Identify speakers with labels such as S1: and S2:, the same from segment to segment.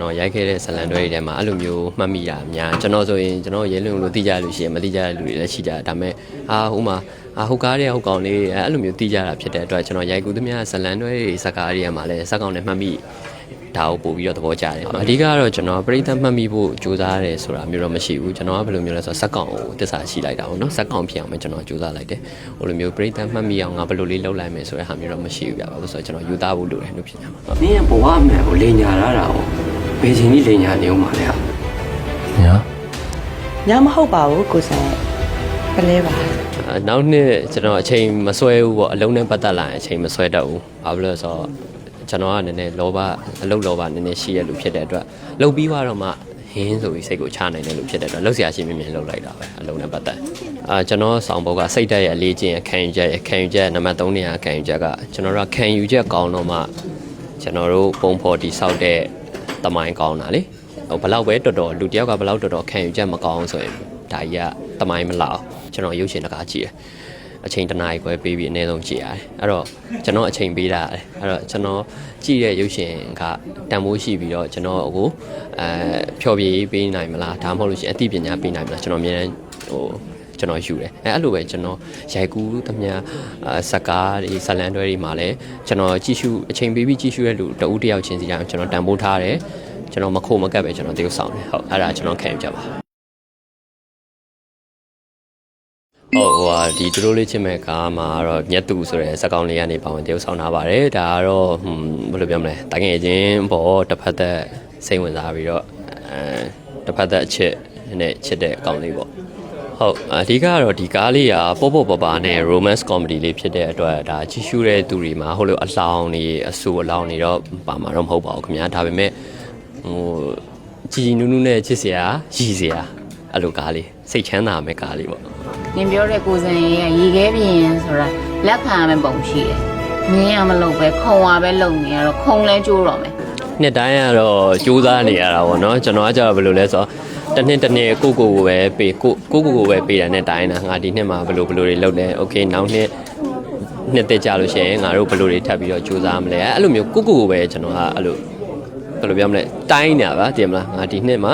S1: ကျွန်တော်ရိုက်ခဲ့တဲ့ဇတ်လန်တွဲတွေထဲမှာအဲ့လိုမျိုးမှတ်မိတာအများကျွန်တော်ဆိုရင်ကျွန်တော်ရဲလွင်လို့သိကြလို့ရှိရင်မသိကြတဲ့လူတွေလည်းရှိကြတယ်ဒါပေမဲ့အာဟိုမှာအာဟိုကားတဲ့ဟိုကောင်လေးအဲ့လိုမျိုးသိကြတာဖြစ်တဲ့အတွက်ကျွန်တော်ရိုက်ကူသမျှဇတ်လန်တွဲတွေဇက်ကားတွေထဲမှာလည်းဇက်ကောင်နဲ့မှတ်မိဒါကိုပို့ပြီးတော့သဘောကျတယ်အဓိကတော့ကျွန်တော်ပရိသတ်မှတ်မိဖို့ကြိုးစားရတယ်ဆိုတာမျိုးတော့မရှိဘူးကျွန်တော်ကဘယ်လိုမျိုးလဲဆိုတော့ဇက်ကောင်ကိုတစ္ဆာရှိလိုက်တာပေါ့နော်ဇက်ကောင်ဖြစ်အောင်ပဲကျွန်တော်ကြိုးစားလိုက်တယ်ဟိုလိုမျိုးပရိသတ်မှတ်မိအောင်ငါဘယ်လိုလေးလုပ်လိုက်မယ်ဆိုတဲ့ဟာမျိုးတော့မရှိဘူးပြပါလို့ဆိုတော့ကျွန်တော်ယူသားဖို့လိုတယ်လို့ဖြစ်နေမှာ
S2: မင်းရဲ့ဘဝအမှန်ကိုလိန်ညာရတာကို ဘယ်ချိန်ကြီးလိန်ညာနေဦးမှာလဲဟာ
S3: ညာ
S4: ညာမဟုတ်ပါဘူးကိုစံပလဲပါ
S1: နောက်နှစ်ကျွန်တော်အချိန်မဆွဲဘူးပေါ့အလုံးနဲ့ပတ်သက်လာရင်အချိန်မဆွဲတတ်ဘူးဘာလို့လဲဆိုတော့ကျွန်တော်ကနည်းနည်းလောဘအလုပ်လောဘနည်းနည်းရှိရလို့ဖြစ်တဲ့အတွက်လှုပ်ပြီးသွားတော့မှဟင်းဆိုပြီးစိတ်ကိုချနိုင်တယ်လို့ဖြစ်တဲ့အတွက်လှုပ်ရှားရှင်မြင်မြင်လှုပ်လိုက်တာပဲအလုံးနဲ့ပတ်သက်အာကျွန်တော်ဆောင်ဘုတ်ကစိတ်ဓာတ်ရဲ့အလေးချင်းခံယူချက်ခံယူချက်နံပါတ်3နေရာခံယူချက်ကကျွန်တော်တို့ခံယူချက်ကောင်းတော့မှကျွန်တော်တို့ပုံဖော်တိဆောက်တဲ့ တမိုင်းကောင်းတာလေဟိုဘလောက်ပဲတော်တော်လူတယောက်ကဘလောက်တော်တော်ခံယူချက်မကောင်းဆိုရင်ဒါကြီးကတမိုင်းမလောက်ကျွန်တော်ရုပ်ရှင်တကားကြည့်တယ်အချိန်တစ်နာရီခွဲပေးပြီးအနည်းဆုံးကြည့်ရတယ်အဲ့တော့ကျွန်တော်အချိန်ပေးတာတယ်အဲ့တော့ကျွန်တော်ကြည့်တဲ့ရုပ်ရှင်ကတန်ဖိုးရှိပြီးတော့ကျွန်တော်ကိုအဲဖျော်ဖြေပေးနိုင်မလားဒါမှမဟုတ်လို့ရှိရင်အသိပညာပေးနိုင်မလားကျွန်တော်အများအားဟို ကျွန်တော်ယူတယ်အဲအဲ့လိုပဲကျွန်တော်ရိုက်ကူးသမျှအာဇက်ကားတွေဇတ်လန်တွဲတွေမှာလည်းကျွန်တော်ကြည့်ရှုအချိန်ပေးပြီးကြည့်ရှုတဲ့လူတဦးတစ်ယောက်ချင်းစီတိုင်းကျွန်တော်တန်ဖိုးထားတယ်ကျွန်တော်မခိုမကပ်ပဲကျွန်တော်တရုပ်ဆောင်တယ်ဟုတ်အဲ့ဒါကျွန်တော်ခံယူချက်ပါဟုတ်ဟိုဟာဒီသူတို့လေးချစ်မဲ့ကားမှာတော့မြတ်သူဆိုတဲ့ဇက်ကောင်လေးကနေပါဝင်တရုပ်ဆောင်ထားပါတယ်ဒါကတော့ဟွန်းဘယ်လိုပြောမလဲတကယ်ချင်းဘောတစ်ဖက်သက်စိတ်ဝင်စားပြီးတော့အဲတစ်ဖက်သက်အချစ်နဲ့ချစ်တဲ့အကောင်လေးပေါ့ ဟုတ်အဓိကကတော့ဒီကားလေးကပေါ့ပေါ့ပပနဲ့ romance comedy လေးဖြစ်တဲ့အတွက်ဒါကြည့်ရှုတဲ့သူတွေမှာဟိုလိုအလောင်းနေအဆူအလောင်းနေတော့ပါမှာတော့မဟုတ်ပါဘူးခင်ဗျာဒါပေမဲ့ဟိုကြည်ကြည်နူးနူးနဲ့ချစ်စရာရည်စရာအဲ့လိုကားလေးစိတ်ချမ်းသာမယ့်ကားလေးပေါ့
S5: နင်ပြောတဲ့ကိုစံရဲ့ရေခဲပြင်းဆိုတာလက်ခံရမယ့်ပုံရှိတယ်။မင်းကမလုပ်ပဲခုံဝါပဲလုပ်နေရတော့ခုံလဲကျိုးတော့မယ်
S1: နှစ်တိုင်းကတော့ကြိုးစားနေရတာပေါ့နော်ကျွန်တော်ကကြာဘယ်လိုလဲဆိုတော့ တစ်နှစ်တစ်နှစ်ကိုကိုကိုပဲပေးကိုကိုကိုကိုပဲပေးတယ်နဲ့တိုင်းတာငါဒီနှစ်မှာဘယ်လိုဘယ်လိုတွေလုပ်တယ်โอเคနောက်နှစ်နှစ်တက်ကြလို့ရှိရင်ငါတို့ဘယ်လိုတွေထပ်ပြီးတော့ကြိုးစားမလဲအဲ့လိုမျိုးကိုကိုကိုပဲကျွန်တော်ကအဲ့လိုဘယ်လိုပြောမလဲတိုင်းနေတာပါတင်မလားငါဒီနှစ်မှာ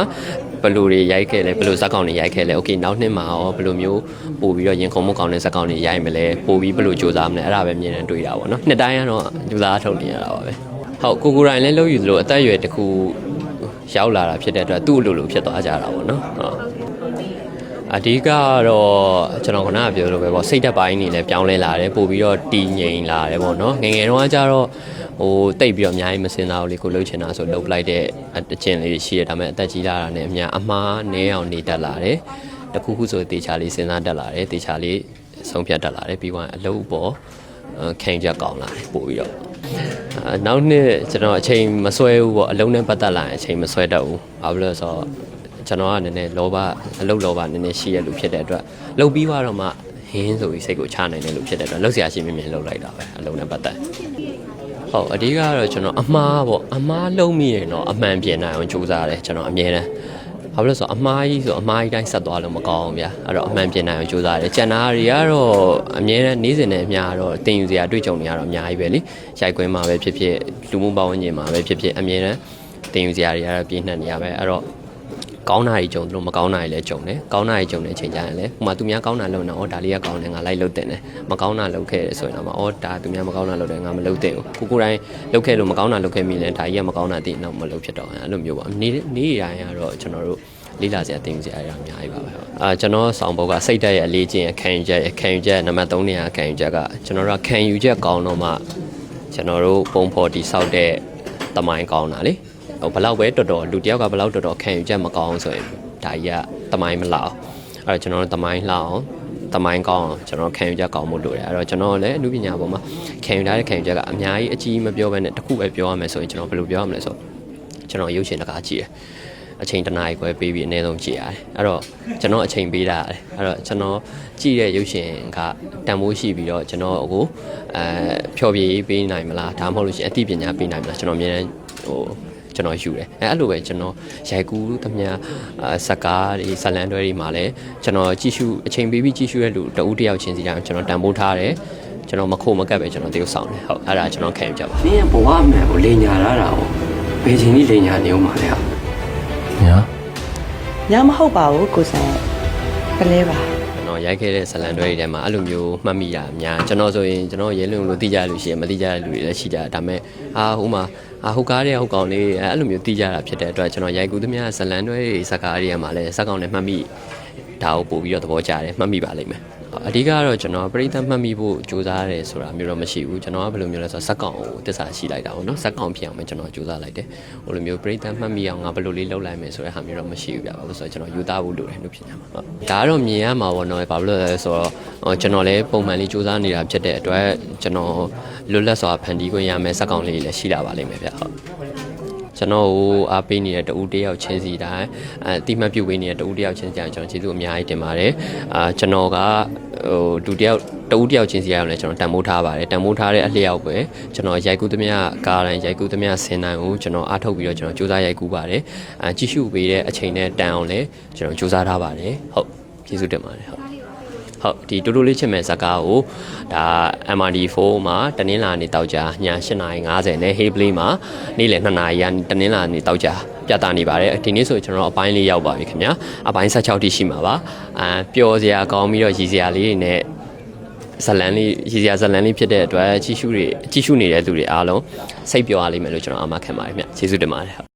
S1: ဘယ်လိုတွေရိုက်ခဲ့လဲဘယ်လိုဇက်ကောင်တွေရိုက်ခဲ့လဲโอเคနောက်နှစ်မှာရောဘယ်လိုမျိုးပို့ပြီးတော့ရင်ခုန်မှုကောင်းတဲ့ဇက်ကောင်တွေရိုက်မလဲပို့ပြီးဘယ်လိုကြိုးစားမလဲအဲ့ဒါပဲမြင်နေတွေ့တာပေါ့နော်နှစ်တိုင်းကတော့ကြိုးစားထုတ်နေရတာပါပဲ ဟုတ်ကိုကိုရိုင်းလည်းလို့ယူသလိုအသက်အရွယ်တစ်ခု ရောက်လာတာဖြစ်တဲ့အတွက်သူ့အလိုလိုဖြစ်သွားကြတာပေါ့နော်ဟုတ်အဓိကကတော့ကျွန်တော်ကနကပြောလို့ပဲပေါ့စိတ်သက်ပိုင်းနေလည်းပြောင်းလဲလာတယ်ပို့ပြီးတော့တည်ငြိမ်လာတယ်ပေါ့နော်ငယ်ငယ်တော့ကကြတော့ဟိုတိတ်ပြီးတော့အများကြီးမစင်သားဘူးလေကိုလှုပ်ချင်တာဆိုလှုပ်လိုက်တဲ့အကျင့်လေးရှိရဒါပေမဲ့အသက်ကြီးလာတာနဲ့အများအမှားနည်းအောင်နေတတ်လာတယ်တခုခုဆိုတေချာလေးစဉ်းစားတတ်လာတယ်တေချာလေးဆုံးဖြတ်တတ်လာတယ်ပြီးသွားရင်အလုပ်ပေါ်အဲခံချက်ကောင်းလာတယ်ပို့ပြီးတော့အာ နောက်နှစ်ကျွန်တော်အချိန်မဆွဲဘူးပေါ့အလုံးနဲ့ပတ်သက်လာရင်အချိန်မဆွဲတတ်ဘူးဘာဖြစ်လို့လဲဆိုတော့ကျွန်တော်ကနည်းနည်းလောဘအလုပ်လောဘနည်းနည်းရှိရလို့ဖြစ်တဲ့အတွက်လှုပ်ပြီးတော့မှဟင်းဆိုပြီးစိတ်ကိုချနိုင်တယ်လို့ဖြစ်တဲ့အတွက်လှုပ်ရှားရှိမြင်မြင်လှုပ်လိုက်တာပဲအလုံးနဲ့ပတ်သက်ဟုတ်အဓိကကတော့ကျွန်တော်အမှားပေါ့အမှားလုံးမိရင်တော့အမှန်ပြင်နိုင်အောင်ကြိုးစားတယ်ကျွန်တော်အမြဲတမ်း ဘာဖြစ်လို့လဲဆိုတော့အမားကြီးဆိုအမားကြီးတိုင်းဆက်သွားလို့မကောင်းဘူးဗျာအဲ့တော့အမှန်ပြင်နိုင်အောင်ကြိုးစားတယ်ကျန်တာတွေကတော့အမြဲတမ်းနေ့စဉ်နဲ့အများတော့တင်ယူစရာတွေ့ကြုံနေရတော့အများကြီးပဲလေရိုက်ကွင်းမှာပဲဖြစ်ဖြစ်လူမှုပတ်ဝန်းကျင်မှာပဲဖြစ်ဖြစ်အမြဲတမ်းတင်ယူစရာတွေကတော့ပြည့်နှက်နေရပဲအဲ့တော့ ကောင်းတာကြီးကြုံတယ်လို့မကောင်းတာကြီးလည်းကြုံတယ်ကောင်းတာကြီးကြုံတဲ့အချိန်ကျရင်လည်းဟိုမှာသူများကောင်းတာလုပ်နေတော့ဒါလေးကကောင်းတယ်ငါလိုက်လုပ်တင်တယ်မကောင်းတာလုပ်ခဲ့တယ်ဆိုရင်တော့အော်ဒါသူများမကောင်းတာလုပ်တယ်ငါမလုပ်တင်ဘူးကိုကိုယ်တိုင်လုပ်ခဲ့လို့မကောင်းတာလုပ်ခဲ့မိလဲဒါကြီးကမကောင်းတာသိရင်တော့မလုပ်ဖြစ်တော့ဘူးအဲ့လိုမျိုးပေါ့နေ့နေ့တိုင်းကတော့ကျွန်တော်တို့လေးလာစရာတင်စရာအရာအများကြီးပါပဲဟုတ်အာကျွန်တော်ဆောင်ဘုတ်ကစိတ်တက်ရဲ့အလေးချင်းရဲ့ခံယူချက်ရဲ့ခံယူချက်နံပါတ်3နေရာခံယူချက်ကကျွန်တော်တို့ကခံယူချက်ကောင်းတော့မှကျွန်တော်တို့ပုံဖော်တိဆောက်တဲ့တမိုင်းကောင်းတာလေ ဟိုဘလောက်ပဲတော်တော်လူတယောက်ကဘလောက်တော်တော်ခံယူချက်မကောင်းဆိုရင်ဒါကြီးကတမိုင်းမလောက်အဲ့တော့ကျွန်တော်တို့တမိုင်းလောက်အောင်တမိုင်းကောင်းအောင်ကျွန်တော်ခံယူချက်ကောင်းမှုလိုတယ်အဲ့တော့ကျွန်တော်လည်းအမှုပညာပေါ်မှာခံယူထားတဲ့ခံယူချက်ကအများကြီးအကြီးမပြောဘဲနဲ့တစ်ခုပဲပြောရမယ်ဆိုရင်ကျွန်တော်ဘယ်လိုပြောရမလဲဆိုတော့ကျွန်တော်ရုပ်ရှင်တကားကြည့်တယ်အချိန်တစ်နာရီခွဲပေးပြီးအနည်းဆုံးကြည့်ရတယ်အဲ့တော့ကျွန်တော်အချိန်ပေးတာရတယ်အဲ့တော့ကျွန်တော်ကြည့်တဲ့ရုပ်ရှင်ကတန်ဖိုးရှိပြီးတော့ကျွန်တော်ကိုအဲဖျော်ဖြေပေးနိုင်မလားဒါမှမဟုတ်လို့ရှိရင်အသိပညာပေးနိုင်မလားကျွန်တော်အများအားဟို ကျွန်တော်ယူတယ်အဲအဲ့လိုပဲကျွန်တော်ရိုက်ကူးသမျှအာဇက်ကားတွေဇတ်လန်တွဲတွေမှာလည်းကျွန်တော်ကြည့်ရှုအချိန်ပေးပြီးကြည့်ရှုတဲ့လူတဦးတစ်ယောက်ချင်းစီတိုင်းကျွန်တော်တန်ဖိုးထားတယ်ကျွန်တော်မခိုမကပ်ပဲကျွန်တော်တရုပ်ဆောင်တယ်ဟုတ်အဲ့ဒါကျွန်တော်ခံယူချက်ပါ
S2: မင်းရဲ့ဘဝအမှန်ကိုလိန်ညာရတာကိုဘဘယ်ချိန်ကြီးလိန်ညာနေဦးမှာလဲဟာ
S3: ညာ
S4: ညမဟုတ်ပါဘူးကိုဆိုင်ကလေးပါ
S1: ကျွန်တော်ရိုက်ခဲ့တဲ့ဇလန်တွဲတွေထဲမှာအဲ့လိုမျိုးမှတ်မိတာအများကျွန်တော်ဆိုရင်ကျွန်တော်ရဲလုံလို့သိကြရလို့ရှိရင်မသိကြတဲ့လူတွေလည်းရှိကြတယ်ဒါပေမဲ့အာဟိုမှာအာဟိုကားတဲ့ဟိုကောင်လေးအဲ့လိုမျိုးသိကြတာဖြစ်တဲ့အတွက်ကျွန်တော်ရိုက်ကူးသမျှဇလန်တွဲတွေစကားတွေထဲမှာလည်းစက်ကောင်နဲ့မှတ်မိဒါကိုပို့ပြီးတော့သဘောကျတယ်မှတ်မိပါလိမ့်မယ် အဓိကတော့ကျွန်တော်ပြိဿမှတ်မိဖို့စူးစမ်းရတယ်ဆိုတာမျိုးတော့မရှိဘူးကျွန်တော်ကဘယ်လိုမျိုးလဲဆိုတော့စက်ကောင်ကိုတစ္ဆာရှိလိုက်တာပေါ့နော်စက်ကောင်ဖြစ်အောင်ပဲကျွန်တော်စူးစမ်းလိုက်တယ်ဟိုလိုမျိုးပြိဿမှတ်မိအောင်ငါဘယ်လိုလေးလုပ်လိုက်မယ်ဆိုတဲ့ဟာမျိုးတော့မရှိဘူးဗျဘာလို့ဆိုတော့ကျွန်တော်ယူသားဖို့လိုတယ်လို့ဖြစ်နေတာပါဟုတ်ဒါကတော့မြင်ရမှာပေါ့နော်ဘာလို့လဲဆိုတော့ဟိုကျွန်တော်လည်းပုံမှန်လေးစူးစမ်းနေတာဖြစ်တဲ့အတွက်ကျွန်တော်လွတ်လပ်စွာဖန်တီးခွင့်ရမယ်စက်ကောင်လေးလည်းရှိလာပါလိမ့်မယ်ဗျဟုတ်ကျွန်တော်ကိုအားပေးနေတဲ့တဦးတယောက်ချင်းစီတိုင်းအဲအတိမတ်ပြုတ်ပေးနေတဲ့တဦးတယောက်ချင်းစီတိုင်းကျွန်တော်ကျေးဇူးအများကြီးတင်ပါတယ်အာကျွန်တော်က ဟိုဒုတယောက်တဦးတယောက်ချင်းစီတိုင်းလည်းကျွန်တော်တန်ဖိုးထားပါတယ်တန်ဖိုးထားတဲ့အလျောက်ပဲကျွန်တော်ရိုက်ကူးသမျှကားတိုင်းရိုက်ကူးသမျှဆင်တိုင်းကိုကျွန်တော်အားထုတ်ပြီးတော့ကျွန်တော်စူးစမ်းရိုက်ကူးပါတယ်အာကြည့်ရှုပေးတဲ့အချိန်နဲ့တန်အောင်လည်းကျွန်တော်စူးစမ်းထားပါတယ်ဟုတ်ကျေးဇူးတင်ပါတယ်ဟုတ်ဟုတ်ဒီတူတူလေးချစ်မဲ့ဇာကားကိုဒါ MRD4 မှာတနင်္လာနေ့တောက်ကြည8:50နဲ့ Hayplay မှာနေ့လယ်2:00နာရီကနေတနင်္လာနေ့တောက်ကြ ပြသနေပါတယ်ဒီနေ့ဆိုကျွန်တော်အပိုင်းလေးရောက်ပါပြီခင်ဗျာအပိုင်း16တိရှိမှာပါအာပျော်စရာကောင်းပြီးတော့ရည်စရာလေးတွေနဲ့ဇလန်လေးရည်စရာဇလန်လေးဖြစ်တဲ့အတွက်ကြီးရှုတွေကြီးရှုနေတဲ့သူတွေအားလုံးစိတ်ပျော်ရလိမ့်မယ်လို့ကျွန်တော်အမှတ်ခံပါတယ်ခင်ဗျကျေးဇူးတင်ပါတယ်